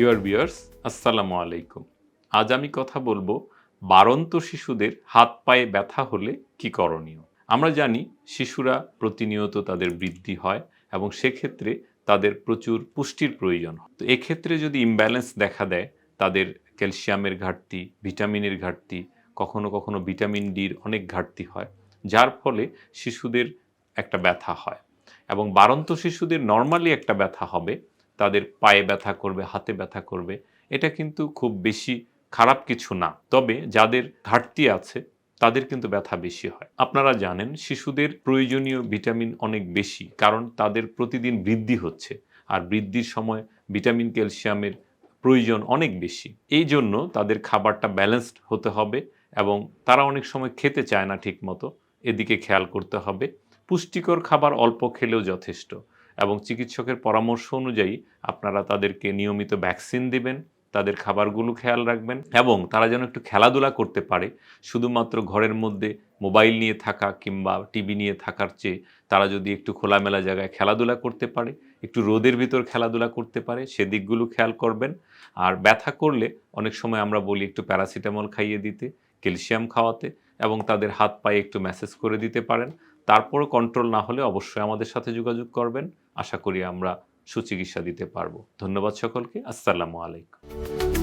Your বিয়ার্স আসসালামু আলাইকুম। আজ আমি কথা বলব বারন্ত শিশুদের হাত পায়ে ব্যথা হলে কি করণীয়? আমরা জানি শিশুরা প্রতিনিয়ত তাদের বৃদ্ধি হয় এবং সেক্ষেত্রে তাদের প্রচুর পুষ্টির প্রয়োজন হয়। তো এক্ষেত্রে যদি ইমব্যালেন্স দেখা দেয়, তাদের ক্যালসিয়ামের ঘাটতি, ভিটামিনের ঘাটতি, কখনো কখনো ভিটামিন ডির অনেক ঘাটতি হয়, যার ফলে শিশুদের একটা ব্যথা হয়। এবং বারন্ত শিশুদের নর্মালি একটা ব্যথা হবে তাদের পায়ে ব্যথা করবে, হাতে ব্যথা করবে, এটা কিন্তু খুব বেশি খারাপ কিছু না। তবে যাদের ঘাটতি আছে, তাদের কিন্তু ব্যথা বেশি হয়। আপনারা জানেন, শিশুদের প্রয়োজনীয় ভিটামিন অনেক বেশি, কারণ তাদের প্রতিদিন বৃদ্ধি হচ্ছে, আর বৃদ্ধির সময় ভিটামিন, ক্যালসিয়ামের প্রয়োজন অনেক বেশি। এই জন্য তাদের খাবারটা ব্যালেন্সড হতে হবে এবং তারা অনেক সময় খেতে চায় না ঠিক মতো এদিকে খেয়াল করতে হবে। পুষ্টিকর খাবার অল্প খেলেও যথেষ্ট। এবং চিকিৎসকের পরামর্শ অনুযায়ী আপনারা তাদেরকে নিয়মিত ভ্যাকসিন দিবেন, তাদের খাবারগুলো খেয়াল রাখবেন এবং তারা যেন একটু খেলাধুলা করতে পারে। শুধুমাত্র ঘরের মধ্যে মোবাইল নিয়ে থাকা কিংবা টিভি নিয়ে থাকার চেয়ে তারা যদি একটু খোলামেলা জায়গায় খেলাধুলা করতে পারে, একটু রোদের ভিতর খেলাধুলা করতে পারে সেদিকগুলো খেয়াল করবেন। আর ব্যথা করলে অনেক সময় আমরা বলি একটু প্যারাসিটামল খাইয়ে দিতে, ক্যালসিয়াম খাওয়াতে এবং তাদের হাত পায়ে একটু ম্যাসেজ করে দিতে পারেন। তারপরও কন্ট্রোল না হলে অবশ্যই আমাদের সাথে যোগাযোগ করবেন। আশা করি আমরা সুচিকিৎসা দিতে পারব। ধন্যবাদ সকলকে। আসসালামু আলাইকুম।